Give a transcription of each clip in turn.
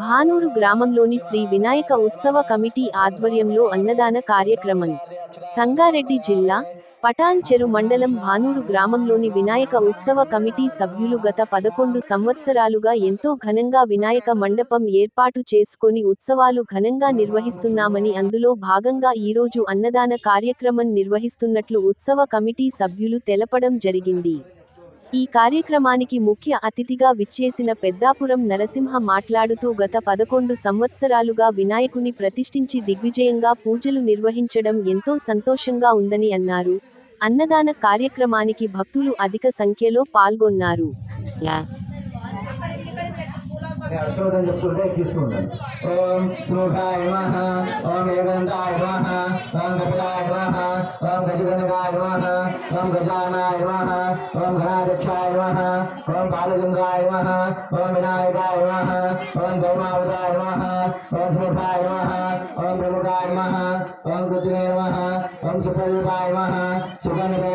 భానూరు గ్రామంలోని శ్రీ వినాయక ఉత్సవ కమిటీ ఆధ్వర్యంలో అన్నదాన కార్యక్రమం. సంగారెడ్డి జిల్లా పటాన్ చెరు మండలం భానూరు గ్రామంలోని వినాయక ఉత్సవ కమిటీ సభ్యులు గత పదకొండు సంవత్సరాలుగా ఎంతో ఘనంగా వినాయక మండపం ఏర్పాటు చేసుకొని ఉత్సవాలు ఘనంగా నిర్వహిస్తున్నామని అందులో భాగంగా ఈరోజు అన్నదాన కార్యక్రమం నిర్వహిస్తున్నట్లు ఉత్సవ కమిటీ సభ్యులు తెలపడం జరిగింది. ఈ కార్యక్రమానికి ముఖ్య అతిథిగా విచ్చేసిన పెద్దాపురం నరసింహ మాట్లాడుతూ గత పదకొండు సంవత్సరాలుగా వినాయకుని ప్రతిష్ఠించి దిగ్విజయంగా పూజలు నిర్వహించడం ఎంతో సంతోషంగా ఉందని అన్నారు. అన్నదాన కార్యక్రమానికి భక్తులు అధిక సంఖ్యలో పాల్గొన్నారు. हर्षोदयपुरदेकिसून् ॐ सुमुखाय नमः ॐ एकदन्ताय नमः ॐ कपिलाय नमः ॐ गजगणकाय नमः ॐ गजानाय नमः ॐ घनाध्यक्षाय नमः ॐ बालचन्द्राय नमः ॐ विनायकाय नमः ॐ गौमावताय नमः ॐ सुमुखाय नमः ॐ प्रमुखाय नमः ॐ कृतिने नमः ॐ सुप्रदीपाय नमः सुगन्धे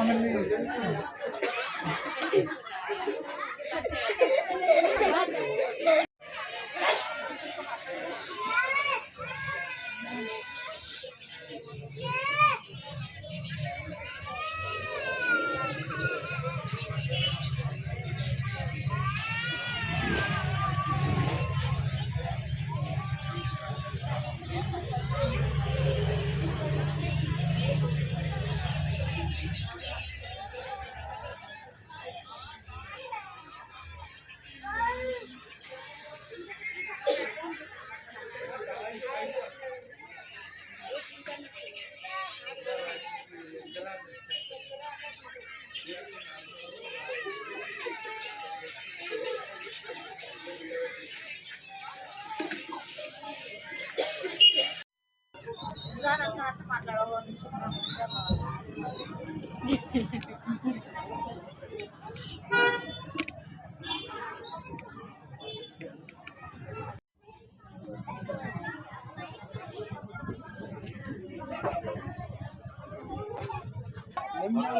আমার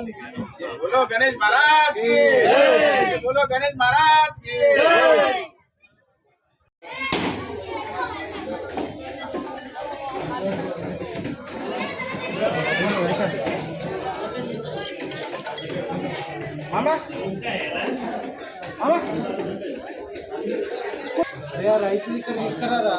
बोलो गणेश महाराज की। बोलो गणेश महाराज की। मामा। मामा। यार राइस लेकर यूज़ करा रहा।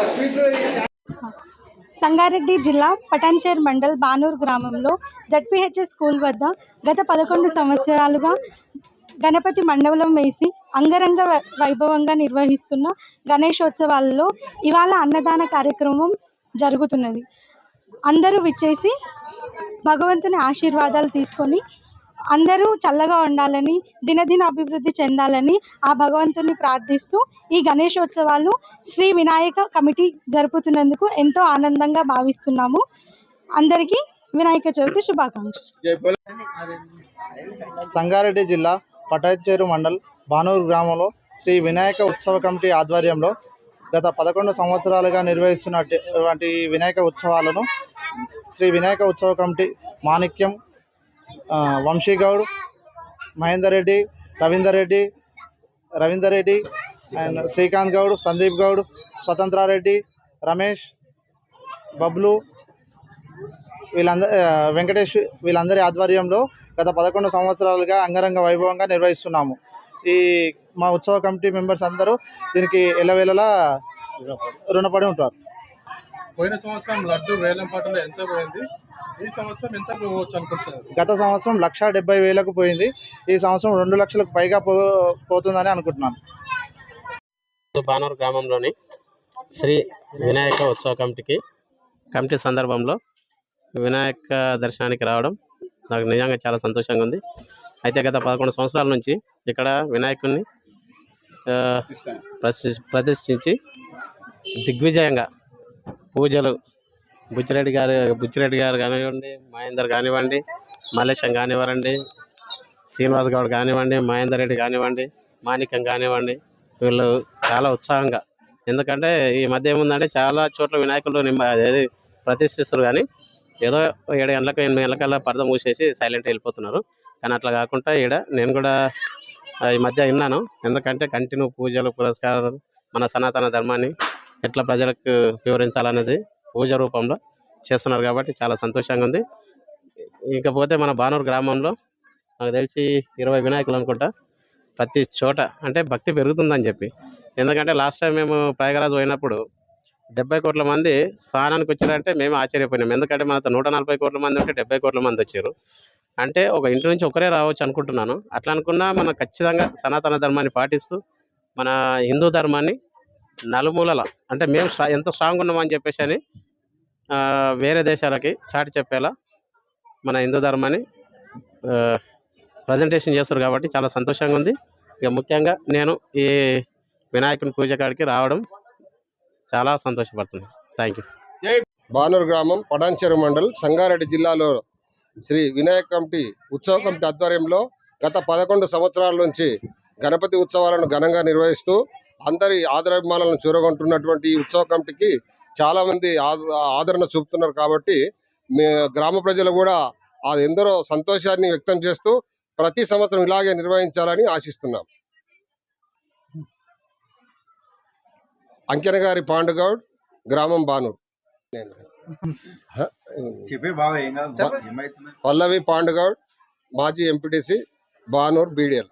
సంగారెడ్డి జిల్లా పటాన్చేర్ మండల్ బానూర్ గ్రామంలో జడ్పిహెచ్ఎస్ స్కూల్ వద్ద గత పదకొండు సంవత్సరాలుగా గణపతి మండపం వేసి అంగరంగ వై- వైభవంగా నిర్వహిస్తున్న గణేశోత్సవాలలో ఇవాళ అన్నదాన కార్యక్రమం జరుగుతున్నది. అందరూ విచ్చేసి భగవంతుని ఆశీర్వాదాలు తీసుకొని అందరూ చల్లగా ఉండాలని దినదిన అభివృద్ధి చెందాలని ఆ భగవంతుని ప్రార్థిస్తూ ఈ గణేశోత్సవాలు శ్రీ వినాయక కమిటీ జరుపుతున్నందుకు ఎంతో ఆనందంగా భావిస్తున్నాము. అందరికీ వినాయక చవితి శుభాకాంక్షలు. సంగారెడ్డి జిల్లా పటాచేరు మండల్ బానూరు గ్రామంలో శ్రీ వినాయక ఉత్సవ కమిటీ ఆధ్వర్యంలో గత పదకొండు సంవత్సరాలుగా నిర్వహిస్తున్నటువంటి వినాయక ఉత్సవాలను శ్రీ వినాయక ఉత్సవ కమిటీ మాణిక్యం వంశీ గౌడ్ మహేందర్ రెడ్డి రవీందర్ రెడ్డి రవీందర్ రెడ్డి అండ్ శ్రీకాంత్ గౌడ్ సందీప్ గౌడ్ స్వతంత్రారెడ్డి రమేష్ బబ్లు వీళ్ళందరి వెంకటేష్ వీళ్ళందరి ఆధ్వర్యంలో గత పదకొండు సంవత్సరాలుగా అంగరంగ వైభవంగా నిర్వహిస్తున్నాము. ఈ మా ఉత్సవ కమిటీ మెంబర్స్ అందరూ దీనికి ఎల్లవేళలా రుణపడి ఉంటారు. పోయిన సంవత్సరం లడ్డు వేలం పాటలో ఎంత పోయింది? ఈ సంవత్సరం ఎంత పోవచ్చు అనుకుంటున్నారు గత సంవత్సరం లక్ష డెబ్బై వేలకు పోయింది. ఈ సంవత్సరం రెండు లక్షలకు పైగా పో పోతుందని అనుకుంటున్నాను. బానూరు గ్రామంలోని శ్రీ వినాయక ఉత్సవ కమిటీకి కమిటీ సందర్భంలో వినాయక దర్శనానికి రావడం నాకు నిజంగా చాలా సంతోషంగా ఉంది. అయితే గత పదకొండు సంవత్సరాల నుంచి ఇక్కడ వినాయకుడిని ప్రతిష్ఠించి దిగ్విజయంగా పూజలు బుచ్చిరెడ్డి గారు బుచ్చిరెడ్డి గారు కానివ్వండి మహేందర్ కానివ్వండి మల్లేశం కానివ్వండి శ్రీనివాస్ గౌడ్ కానివ్వండి మహేందర్ రెడ్డి కానివ్వండి మాణిక్యం కానివ్వండి వీళ్ళు చాలా ఉత్సాహంగా. ఎందుకంటే ఈ మధ్య ఏముందంటే చాలా చోట్ల వినాయకులు నిమ్మ అదేది ప్రతిష్ఠిస్తారు కానీ ఏదో ఏడు గంటలకు ఎనిమిది గంటలకల్లా పరద మూసేసి సైలెంట్ వెళ్ళిపోతున్నారు. కానీ అట్లా కాకుండా ఈడ నేను కూడా ఈ మధ్య విన్నాను. ఎందుకంటే కంటిన్యూ పూజలు పురస్కారాలు మన సనాతన ధర్మాన్ని ఎట్లా ప్రజలకు వివరించాలనేది పూజ రూపంలో చేస్తున్నారు కాబట్టి చాలా సంతోషంగా ఉంది. ఇకపోతే మన బానూరు గ్రామంలో నాకు తెలిసి ఇరవై వినాయకులు అనుకుంటా ప్రతి చోట అంటే భక్తి పెరుగుతుందని చెప్పి. ఎందుకంటే లాస్ట్ టైం మేము ప్రయాగరాజు పోయినప్పుడు డెబ్బై కోట్ల మంది స్నానానికి వచ్చారంటే మేము ఆశ్చర్యపోయినాం. ఎందుకంటే మనతో నూట నలభై కోట్ల మంది ఉంటే డెబ్బై కోట్ల మంది వచ్చారు. అంటే ఒక ఇంటి నుంచి ఒకరే రావచ్చు అనుకుంటున్నాను. అట్లా అనుకున్నా మనం ఖచ్చితంగా సనాతన ధర్మాన్ని పాటిస్తూ మన హిందూ ధర్మాన్ని నలుమూలల అంటే మేము ఎంత స్ట్రాంగ్ ఉన్నామని చెప్పేసి అని వేరే దేశాలకి చాటి చెప్పేలా మన హిందూ ధర్మాన్ని ప్రజెంటేషన్ చేస్తారు కాబట్టి చాలా సంతోషంగా ఉంది. ఇక ముఖ్యంగా నేను ఈ వినాయకుని పూజ కాడికి రావడం చాలా సంతోషపడుతున్నాను థ్యాంక్ యూ బానూరు గ్రామం పడాంచెరు మండల్ సంగారెడ్డి జిల్లాలో శ్రీ వినాయక కమిటీ ఉత్సవ కమిటీ ఆధ్వర్యంలో గత పదకొండు సంవత్సరాల నుంచి గణపతి ఉత్సవాలను ఘనంగా నిర్వహిస్తూ అందరి ఆదరాభిమానాలను చూరగొంటున్నటువంటి ఈ ఉత్సవ కమిటీకి చాలా మంది ఆద- ఆదరణ చూపుతున్నారు కాబట్టి మే గ్రామ ప్రజలు కూడా ఆ ఎందరో సంతోషాన్ని వ్యక్తం చేస్తూ ప్రతి సంవత్సరం ఇలాగే నిర్వహించాలని ఆశిస్తున్నాం. అంకెనగారి పాండుగౌడ్ గ్రామం బానూర్. పల్లవి పాండుగౌడ్ మాజీ ఎంపీటీసీ బానూర్ బీడిఎల్.